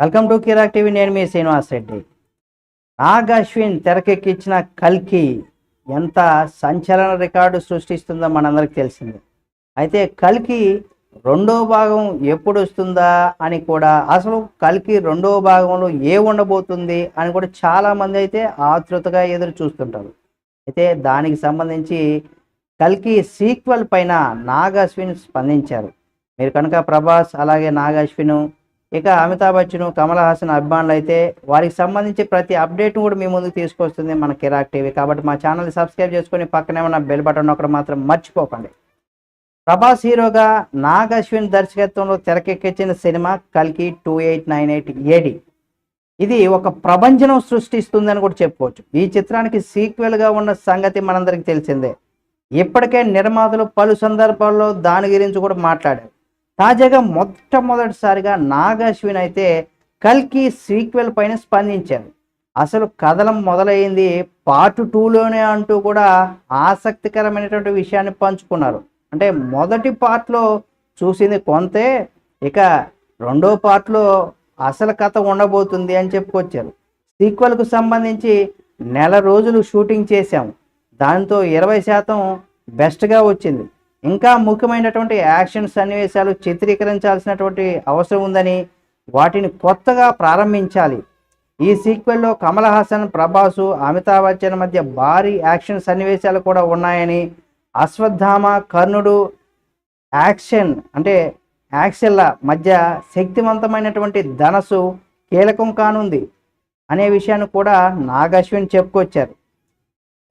Welcome to Kirik TV. నేను మీ శ్రీనివాస్ రెడ్డి. నాగ్ అశ్విన్ తెరకెక్కించిన కల్కి ఎంత సంచలన రికార్డు సృష్టిస్తుందో మనందరికి తెలిసింది. అయితే కల్కి రెండో భాగం ఎప్పుడు వస్తుందా అని కూడా అసలు కల్కి రెండో భాగంలో ఏ ఉండబోతుంది అని కూడా చాలామంది అయితే ఆతృతగా ఎదురు చూస్తుంటారు. అయితే దానికి సంబంధించి కల్కి సీక్వెల్ పైన నాగ్ అశ్విన్ స్పందించారు. మీరు కనుక ప్రభాస్ అలాగే నాగ్ అశ్విన్ ఇక అమితాబ్ బచ్చన్ కమల్ హాసన్ అభిమానులు అయితే వారికి సంబంధించి ప్రతి అప్డేట్ కూడా మీ ముందుకు తీసుకొస్తుంది మన కిరాక్ టీవీ. కాబట్టి మా ఛానల్ సబ్స్క్రైబ్ చేసుకొని పక్కనే ఉన్న బెల్ బటన్ ఒకటి మాత్రం మర్చిపోకండి. ప్రభాస్ హీరోగా నాగ్ అశ్విన్ దర్శకత్వంలో తెరకెక్కించిన సినిమా కల్కి two eight nine eight AD. ఇది ఒక ప్రభంజనం సృష్టిస్తుందని కూడా చెప్పుకోవచ్చు. ఈ చిత్రానికి సీక్వెల్గా ఉన్న సంగతి మనందరికీ తెలిసిందే. ఇప్పటికే నిర్మాతలు పలు సందర్భాల్లో దాని గురించి కూడా మాట్లాడారు. తాజాగా మొట్టమొదటిసారిగా నాగాశ్విన్ అయితే కల్కి సీక్వెల్ పైన స్పందించారు. అసలు కథలం మొదలైంది పార్ట్ టూలోనే అంటూ కూడా ఆసక్తికరమైనటువంటి విషయాన్ని పంచుకున్నారు. అంటే మొదటి పార్ట్లో చూసింది కొంతే ఇక రెండో పార్ట్లో అసలు కథ ఉండబోతుంది అని చెప్పుకొచ్చారు. సీక్వెల్కు సంబంధించి నెల రోజులు షూటింగ్ చేశాము దాంతో ఇరవై శాతం బెస్ట్గా వచ్చింది. ఇంకా ముఖ్యమైనటువంటి యాక్షన్ సన్నివేశాలు చిత్రీకరించాల్సినటువంటి అవసరం ఉందని వాటిని కొత్తగా ప్రారంభించాలి. ఈ సీక్వెల్లో కమల్ హాసన్ ప్రభాసు అమితాబ్ బచ్చన్ మధ్య భారీ యాక్షన్ సన్నివేశాలు కూడా ఉన్నాయని అశ్వత్థామ కర్ణుడు యాక్షన్ అంటే యాక్షన్ల మధ్య శక్తివంతమైనటువంటి ధనసు కీలకం కానుంది అనే విషయాన్ని కూడా నాగశ్విన్ చెప్పుకొచ్చారు.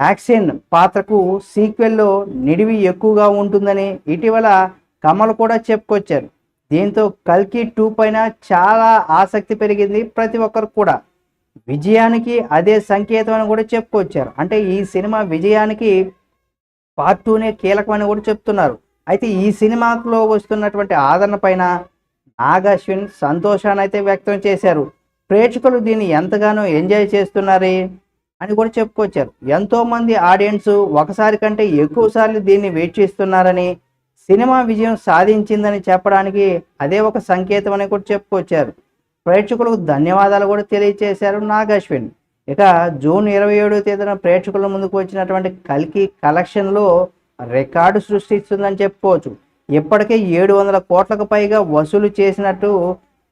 యాక్షన్ పాత్రకు సీక్వెల్లో నిడివి ఎక్కువగా ఉంటుందని ఇటీవల కమల్ కూడా చెప్పుకొచ్చారు. దీంతో కల్కి టూ పైన చాలా ఆసక్తి పెరిగింది ప్రతి ఒక్కరు కూడా. విజయానికి అదే సంకేతం అని కూడా చెప్పుకొచ్చారు. అంటే ఈ సినిమా విజయానికి పార్ట్ టూనే కీలకమని కూడా చెప్తున్నారు. అయితే ఈ సినిమాలో వస్తున్నటువంటి ఆదరణ పైన నాగశ్విన్ సంతోషాన్ని అయితే వ్యక్తం చేశారు. ప్రేక్షకులు దీన్ని ఎంతగానో ఎంజాయ్ చేస్తున్నారే? అని కూడా చెప్పుకొచ్చారు. ఎంతో మంది ఆడియన్స్ ఒకసారి కంటే ఎక్కువ సార్లు దీన్ని వెయిట్ చేస్తున్నారని సినిమా విజయం సాధించిందని చెప్పడానికి అదే ఒక సంకేతం అని కూడా చెప్పుకొచ్చారు. ప్రేక్షకులకు ధన్యవాదాలు కూడా తెలియజేశారు నాగ్ అశ్విన్ ఇక జూన్ ఇరవై ఏడవ తేదీన ప్రేక్షకుల ముందుకు వచ్చినటువంటి కల్కి కలెక్షన్లో రికార్డు సృష్టిస్తుందని చెప్పుకోవచ్చు. ఇప్పటికే ఏడు వందల కోట్లకు పైగా వసూలు చేసినట్టు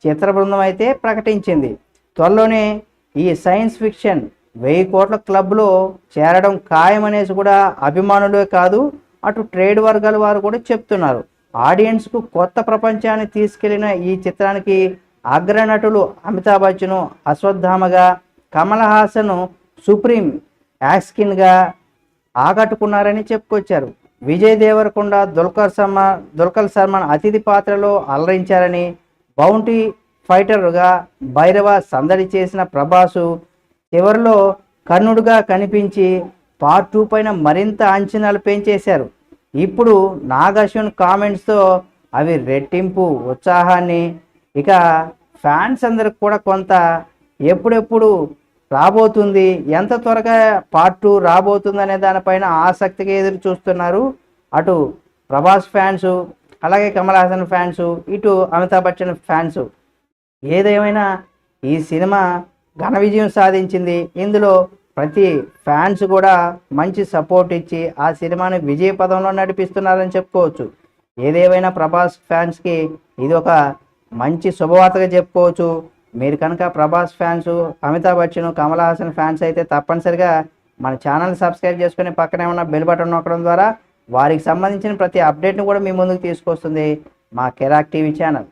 చిత్ర బృందం అయితే ప్రకటించింది. త్వరలోనే ఈ సైన్స్ ఫిక్షన్ వెయ్యి కోట్ల క్లబ్లో చేరడం ఖాయమనేసి కూడా అభిమానులే కాదు అటు ట్రేడ్ వర్గాల వారు కూడా చెప్తున్నారు. ఆడియన్స్కు కొత్త ప్రపంచాన్ని తీసుకెళ్ళిన ఈ చిత్రానికి అగ్రనటులు అమితాబ్ బచ్చన్ అశ్వత్థామగా కమల్ హాసన్ సుప్రీం యాక్స్కిన్గా ఆకట్టుకున్నారని చెప్పుకొచ్చారు. విజయ్ దేవరకొండ దుల్కర్ శర్మ దుల్కర్ శర్మన్ అతిథి పాత్రలో అలరించారని బౌంటీ ఫైటర్గా భైరవ సందడి చేసిన ప్రభాసు చివరిలో కర్ణుడుగా కనిపించి పార్ట్ టూ పైన మరింత అంచనాలు పెంచేశారు. ఇప్పుడు నాగశ్వన్ కామెంట్స్తో అవి రెట్టింపు ఉత్సాహాన్ని ఇక ఫ్యాన్స్ అందరికి కూడా కొంత ఎప్పుడెప్పుడు రాబోతుంది ఎంత త్వరగా పార్ట్ టూ రాబోతుంది అనే దానిపైన ఆసక్తిగా ఎదురు చూస్తున్నారు అటు ప్రభాస్ ఫ్యాన్స్ అలాగే కమల్ హాసన్ ఫ్యాన్స్ ఇటు అమితాబ్ బచ్చన్ ఫ్యాన్స్ ఏదేమైనా ఈ సినిమా ఘన విజయం సాధించింది. ఇందులో ప్రతి ఫ్యాన్స్ కూడా మంచి సపోర్ట్ ఇచ్చి ఆ సినిమాని విజయ పదంలో నడిపిస్తున్నారని చెప్పుకోవచ్చు. ఏదేమైనా ప్రభాస్ ఫ్యాన్స్కి ఇది ఒక మంచి శుభవార్తగా చెప్పుకోవచ్చు. మీరు కనుక ప్రభాస్ ఫ్యాన్స్ అమితాబ్ బచ్చన్ కమల్ హాసన్ ఫ్యాన్స్ అయితే తప్పనిసరిగా మన ఛానల్ సబ్స్క్రైబ్ చేసుకుని పక్కనే ఉన్న బెల్ బటన్ నొక్కడం ద్వారా వారికి సంబంధించిన ప్రతి అప్డేట్ని కూడా మీ ముందుకు తీసుకొస్తుంది మా కెరాక్ టీవీ ఛానల్.